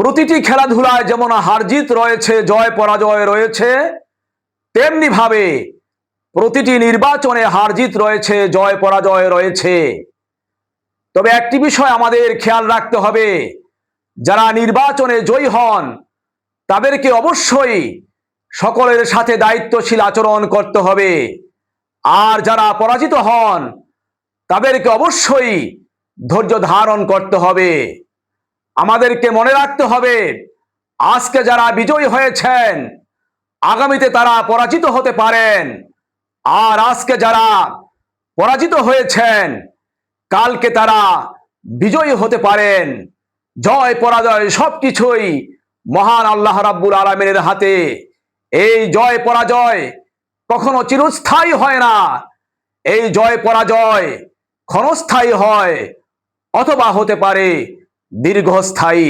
প্রতিটি খেলাধুলায় যেমন হারজিত রয়েছে, জয় পরাজয় রয়েছে, তেমনি ভাবে প্রতিটি নির্বাচনে হারজিত রয়েছে, জয় পরাজয় রয়েছে। তবে একটি বিষয় আমাদের খেয়াল রাখতে হবে, যারা নির্বাচনে জয়ী হন, তাদেরকে অবশ্যই সকলের সাথে দায়িত্বশীল আচরণ করতে হবে। আর যারা পরাজিত হন, তাদেরকে অবশ্যই ধৈর্য ধারণ করতে হবে। আমাদেরকে মনে রাখতে হবে, আজকে যারা বিজয়ী হয়েছেন, আগামীতে তারা পরাজিত হতে পারেন। আর আজকে যারা পরাজিত হয়েছেন, কালকে তারা বিজয়ী হতে পারেন। জয় পরাজয় সবকিছুই মহান আল্লাহ রাব্বুল আলমিনের হাতে। এই জয় পরাজয় কখনো চিরস্থায়ী হয় না। এই জয় পরাজয় ক্ষণস্থায়ী হয়, অথবা হতে পারে দীর্ঘস্থায়ী